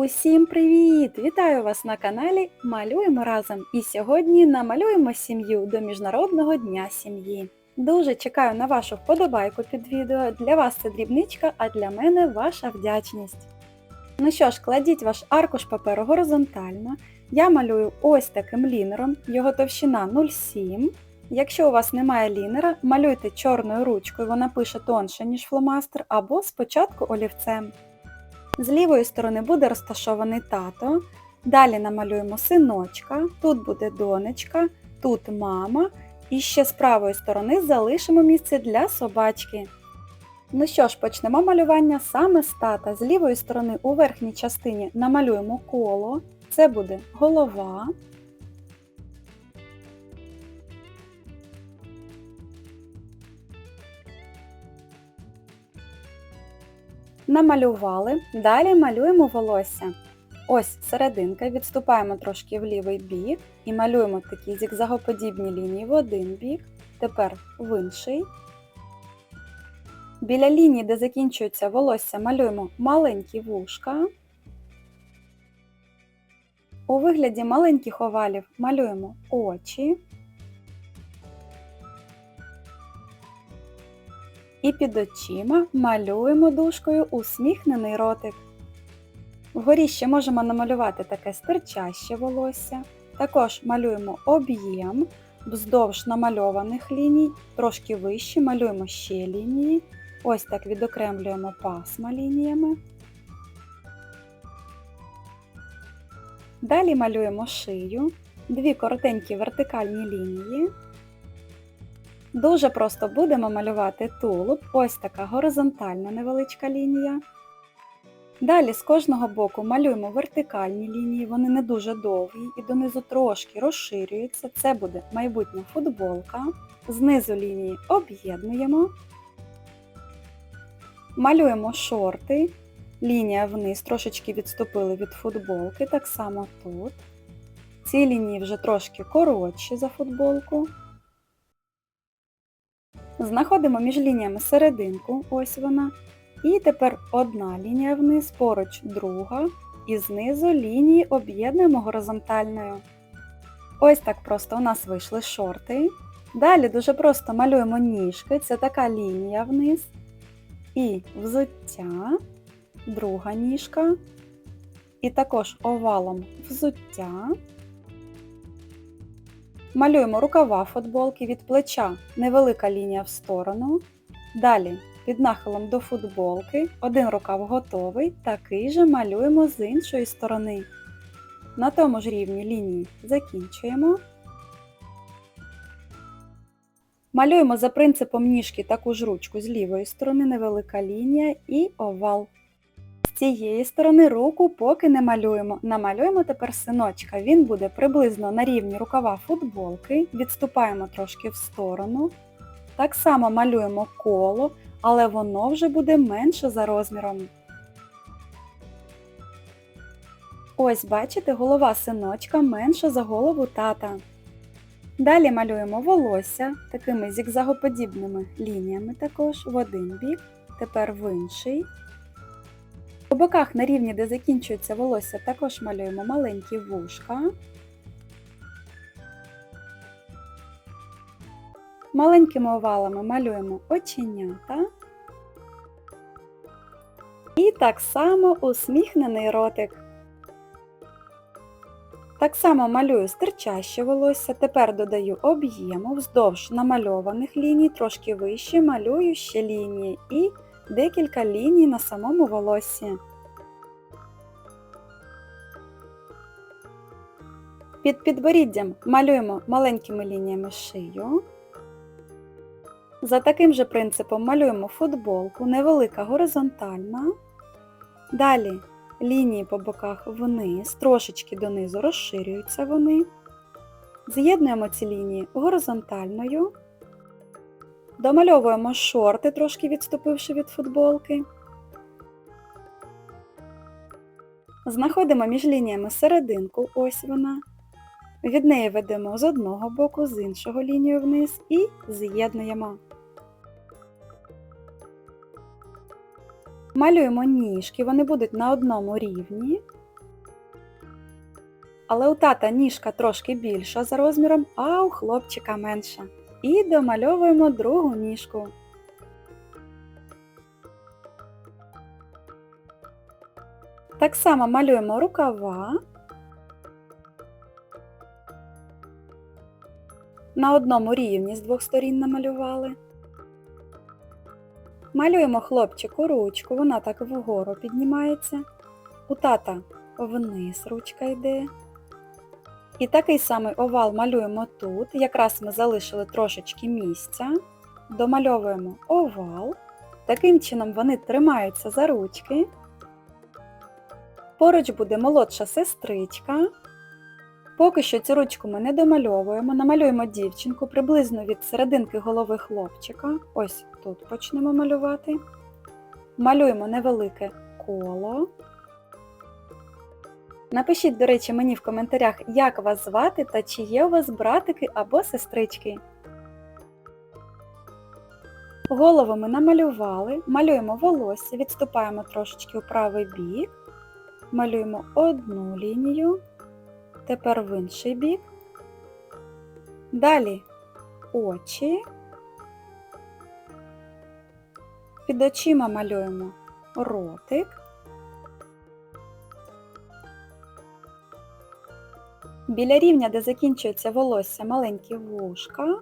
Усім привіт! Вітаю вас на каналі Малюємо разом! І сьогодні намалюємо сім'ю до Міжнародного дня сім'ї. Дуже чекаю на вашу вподобайку під відео. Для вас це дрібничка, а для мене ваша вдячність. Ну що ж, кладіть ваш аркуш паперу горизонтально. Я малюю ось таким лінером, його товщина 0,7. Якщо у вас немає лінера, малюйте чорною ручкою, вона пише тонше, ніж фломастер, або спочатку олівцем. З лівої сторони буде розташований тато. Далі намалюємо синочка, тут буде донечка, тут мама. І ще з правої сторони залишимо місце для собачки. Ну що ж, почнемо малювання саме з тата. З лівої сторони у верхній частині намалюємо коло. Це буде голова. Намалювали. Далі малюємо волосся. Ось серединка, відступаємо трошки в лівий бік і малюємо такі зігзагоподібні лінії в один бік, тепер в інший. Біля лінії, де закінчується волосся, малюємо маленькі вушка. У вигляді маленьких овалів малюємо очі. І під очима малюємо дужкою усміхнений ротик. Вгорі ще можемо намалювати таке стирчаще волосся. Також малюємо об'єм вздовж намальованих ліній, трошки вище малюємо ще лінії. Ось так відокремлюємо пасма лініями. Далі малюємо шию, дві коротенькі вертикальні лінії. Дуже просто будемо малювати тулуб, ось така горизонтальна невеличка лінія. Далі з кожного боку малюємо вертикальні лінії, вони не дуже довгі і донизу трошки розширюються. Це буде майбутня футболка. Знизу лінії об'єднуємо. Малюємо шорти, лінія вниз, трошечки відступили від футболки, так само тут. Ці лінії вже трошки коротші за футболку. Знаходимо між лініями серединку, ось вона. І тепер одна лінія вниз, поруч друга, і знизу лінії об'єднуємо горизонтальною. Ось так просто у нас вийшли шорти. Далі дуже просто малюємо ніжки, це така лінія вниз. І взуття, друга ніжка. І також овалом взуття. Малюємо рукава футболки від плеча, невелика лінія в сторону. Далі під нахилом до футболки, один рукав готовий, такий же малюємо з іншої сторони. На тому ж рівні лінії закінчуємо. Малюємо за принципом ніжки таку ж ручку з лівої сторони, невелика лінія і овал. Цієї сторони руку поки не малюємо. Намалюємо тепер синочка. Він буде приблизно на рівні рукава футболки, відступаємо трошки в сторону. Так само малюємо коло, але воно вже буде менше за розміром. Ось, бачите, голова синочка менша за голову тата. Далі малюємо волосся такими зігзагоподібними лініями також в один бік, тепер в інший. По боках на рівні, де закінчується волосся, також малюємо маленькі вушка. Маленькими овалами малюємо оченята. І так само усміхнений ротик. Так само малюю стирчаще волосся, тепер додаю об'єму вздовж намальованих ліній, трошки вище малюю ще лінії і декілька ліній на самому волоссі. Під підборіддям малюємо маленькими лініями шию. За таким же принципом малюємо футболку, невелика горизонтальна. Далі лінії по боках вниз, трошечки донизу розширюються вони. З'єднуємо ці лінії горизонтальною. Домальовуємо шорти, трошки відступивши від футболки. Знаходимо між лініями серединку, ось вона. Від неї ведемо з одного боку, з іншого лінію вниз і з'єднуємо. Малюємо ніжки, вони будуть на одному рівні. Але у тата ніжка трошки більша за розміром, а у хлопчика менша. І домальовуємо другу ніжку. Так само малюємо рукава. На одному рівні з двох сторін намалювали. Малюємо хлопчику ручку, вона так вгору піднімається. У тата вниз ручка йде. І такий самий овал малюємо тут. Якраз ми залишили трошечки місця. Домальовуємо овал. Таким чином вони тримаються за ручки. Поруч буде молодша сестричка. Поки що цю ручку ми не домальовуємо, намалюємо дівчинку приблизно від серединки голови хлопчика. Ось тут почнемо малювати. Малюємо невелике коло. Напишіть, до речі, мені в коментарях, як вас звати та чи є у вас братики або сестрички. Голову ми намалювали, малюємо волосся, відступаємо трошечки у правий бік, малюємо одну лінію, тепер в інший бік. Далі очі. Під очима малюємо ротик. Біля рівня, де закінчується волосся, маленькі вушка.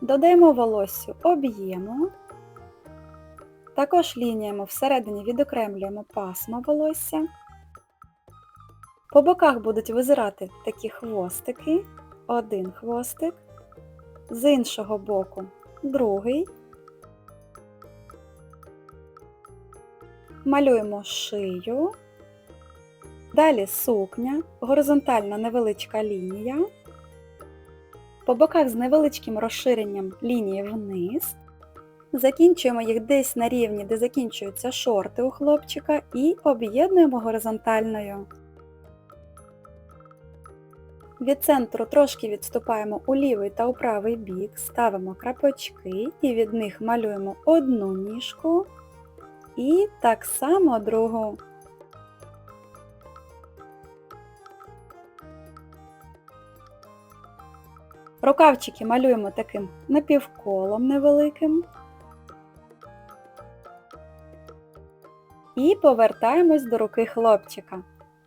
Додаємо волоссю об'єму. Також лініями всередині відокремлюємо пасма волосся. По боках будуть визирати такі хвостики, один хвостик, з іншого боку другий. Малюємо шию. Далі сукня, горизонтальна невеличка лінія. По боках з невеличким розширенням лінії вниз. Закінчуємо їх десь на рівні, де закінчуються шорти у хлопчика, і об'єднуємо горизонтальною. Від центру трошки відступаємо у лівий та у правий бік, ставимо крапочки і від них малюємо одну ніжку і так само другу. Рукавчики малюємо таким напівколом невеликим. І повертаємось до руки хлопчика.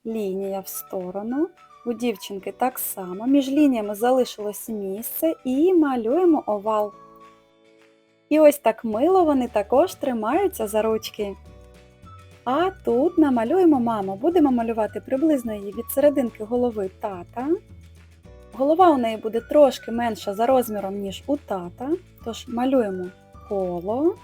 Лінія в сторону. У дівчинки так само. Між лініями залишилось місце і малюємо овал. І ось так мило вони також тримаються за ручки. А тут намалюємо маму. Будемо малювати приблизно її від серединки голови тата. Голова у неї буде трошки менша за розміром, ніж у тата, тож малюємо коло.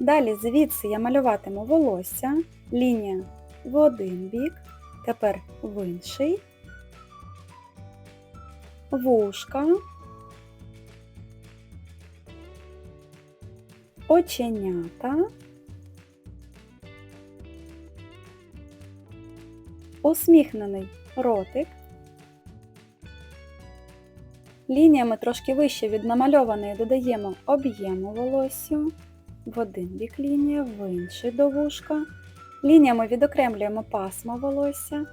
Далі звідси я малюватиму волосся, лінія в один бік, тепер в інший, вушка, оченята, усміхнений ротик, лініями трошки вище від намальованої додаємо об'єму волоссю, в один бік лінія, в інший до вушка, лініями відокремлюємо пасмо волосся,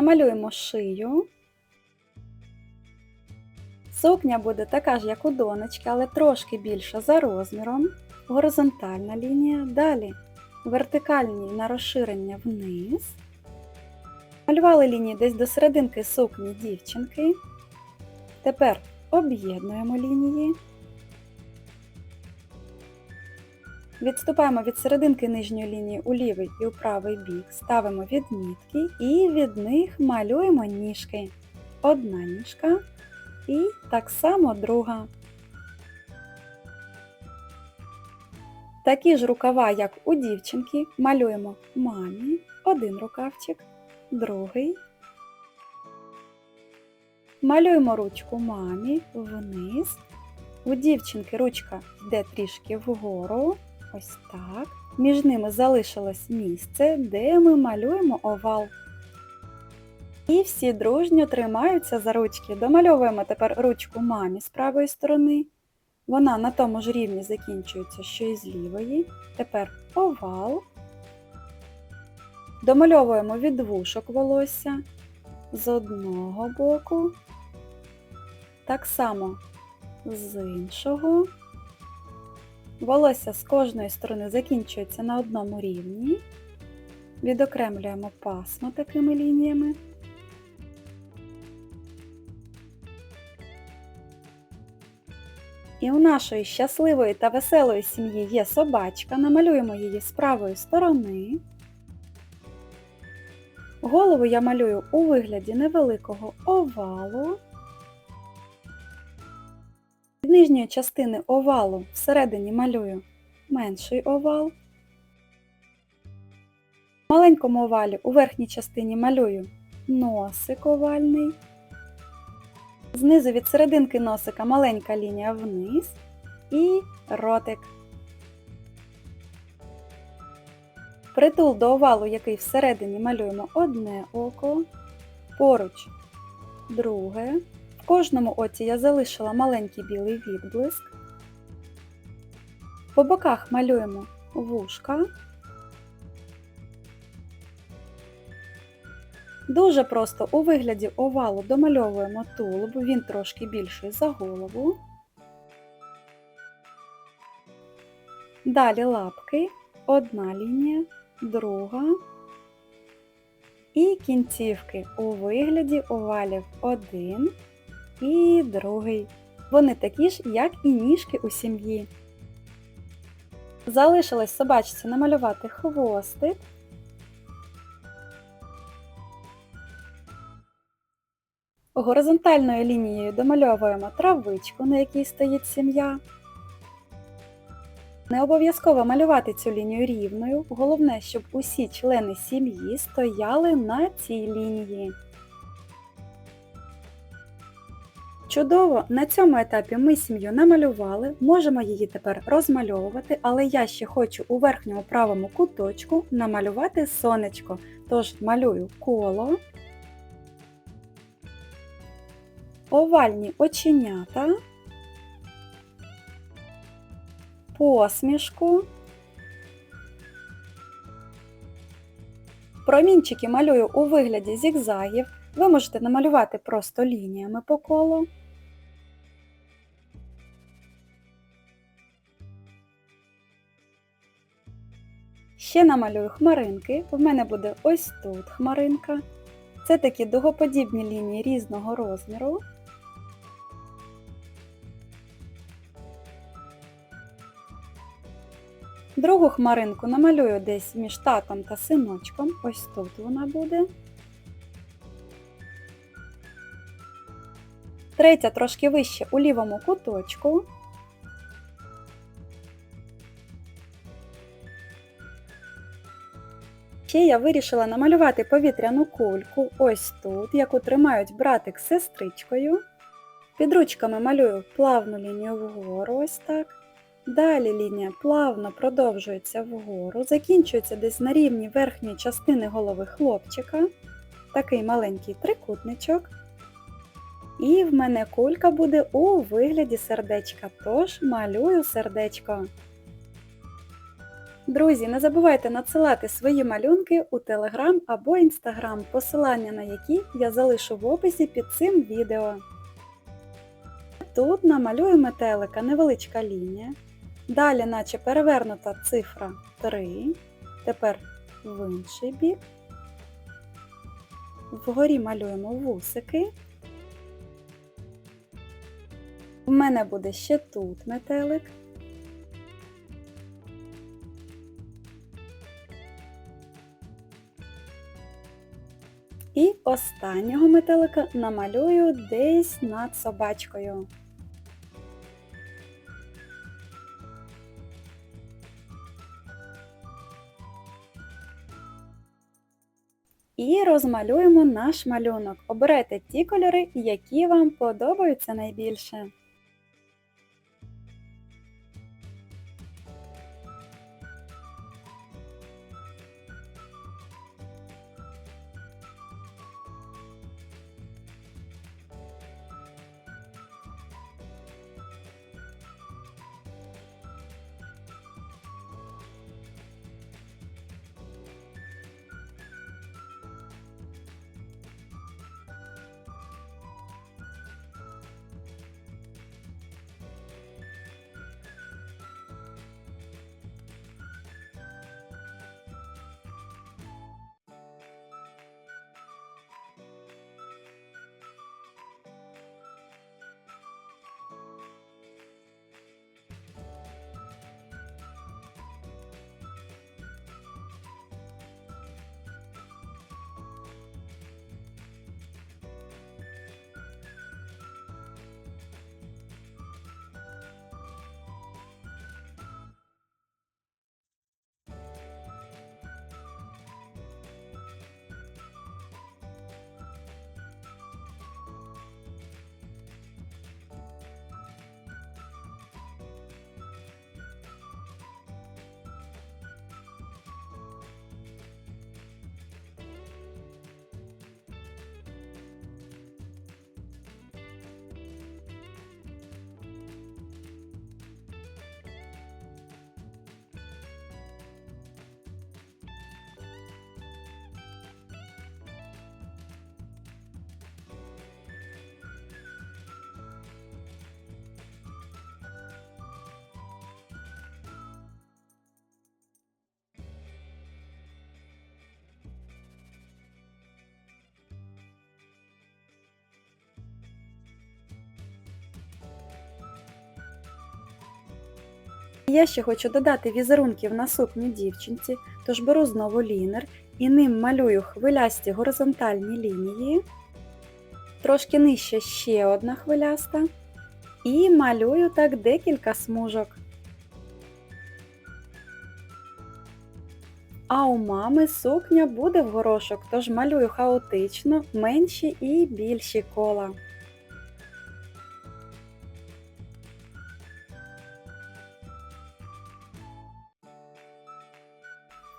намалюємо шию. Сукня буде така ж, як у донечки, але трошки більша за розміром. Горизонтальна лінія. Далі вертикальні на розширення вниз. Малювали лінії десь до серединки сукні дівчинки. Тепер об'єднуємо лінії. Відступаємо від серединки нижньої лінії у лівий і у правий бік, ставимо відмітки і від них малюємо ніжки. Одна ніжка і так само друга. Такі ж рукава, як у дівчинки, малюємо мамі, один рукавчик, другий. Малюємо ручку мамі вниз. У дівчинки ручка йде трішки вгору. Ось так. Між ними залишилось місце, де ми малюємо овал. І всі дружньо тримаються за ручки. Домальовуємо тепер ручку мамі з правої сторони. Вона на тому ж рівні закінчується, що і з лівої. Тепер овал. Домальовуємо від вушок волосся з одного боку. Так само з іншого. Волосся з кожної сторони закінчується на одному рівні. Відокремлюємо пасмо такими лініями. І у нашої щасливої та веселої сім'ї є собачка. Намалюємо її з правої сторони. Голову я малюю у вигляді невеликого овалу. Нижньої частини овалу всередині малюю менший овал. В маленькому овалі у верхній частині малюю носик овальний. Знизу від серединки носика маленька лінія вниз і ротик. Притул до овалу, який всередині малюємо одне око, поруч друге. Кожному оці я залишила маленький білий відблиск. По боках малюємо вушка. Дуже просто у вигляді овалу домальовуємо тулуб, він трошки більший за голову. Далі лапки, одна лінія, друга і кінцівки у вигляді овалів один і другий. Вони такі ж, як і ніжки у сім'ї. Залишилось собачці намалювати хвостик. Горизонтальною лінією домальовуємо травичку, на якій стоїть сім'я. Не обов'язково малювати цю лінію рівною, головне, щоб усі члени сім'ї стояли на цій лінії. Чудово! На цьому етапі ми сім'ю намалювали, можемо її тепер розмальовувати, але я ще хочу у верхньому правому куточку намалювати сонечко. Тож малюю коло, овальні оченята, посмішку. Промінчики малюю у вигляді зігзагів. Ви можете намалювати просто лініями по колу. Ще намалюю хмаринки. В мене буде ось тут хмаринка. Це такі дугоподібні лінії різного розміру. Другу хмаринку намалюю десь між татом та синочком. Ось тут вона буде. Третя трошки вище у лівому куточку. Ще я вирішила намалювати повітряну кульку ось тут, яку тримають братик з сестричкою. Під ручками малюю плавну лінію вгору, ось так. Далі лінія плавно продовжується вгору, закінчується десь на рівні верхньої частини голови хлопчика. Такий маленький трикутничок. І в мене кулька буде у вигляді сердечка, тож малюю сердечко. Друзі, не забувайте надсилати свої малюнки у Telegram або Instagram, посилання на які я залишу в описі під цим відео. Тут намалюю метелика невеличка лінія. Далі, наче перевернута цифра 3. Тепер в інший бік. Вгорі малюємо вусики. У мене буде ще тут метелик. Останнього метелика намалюю десь над собачкою. І розмалюємо наш малюнок. Обирайте ті кольори, які вам подобаються найбільше. Я ще хочу додати візерунків на сукню дівчинці, тож беру знову лінер і ним малюю хвилясті горизонтальні лінії, трошки нижче ще одна хвиляста, і малюю так декілька смужок. А у мами сукня буде в горошок, тож малюю хаотично менші і більші кола.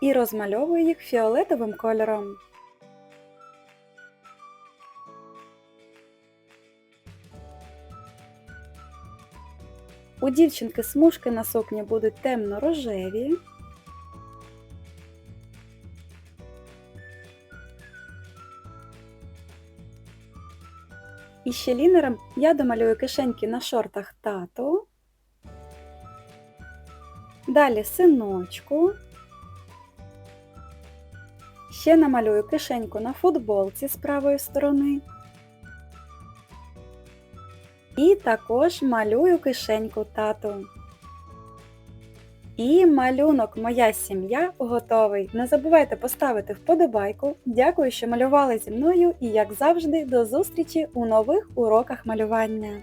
І розмальовую їх фіолетовим кольором. У дівчинки смужки на сукні будуть темно-рожеві. І ще лінером я домалюю кишеньки на шортах тату. Далі синочку. Ще намалюю кишеньку на футболці з правої сторони. І також малюю кишеньку тату. І малюнок Моя сім'я готовий. Не забувайте поставити вподобайку. Дякую, що малювали зі мною і, як завжди, до зустрічі у нових уроках малювання.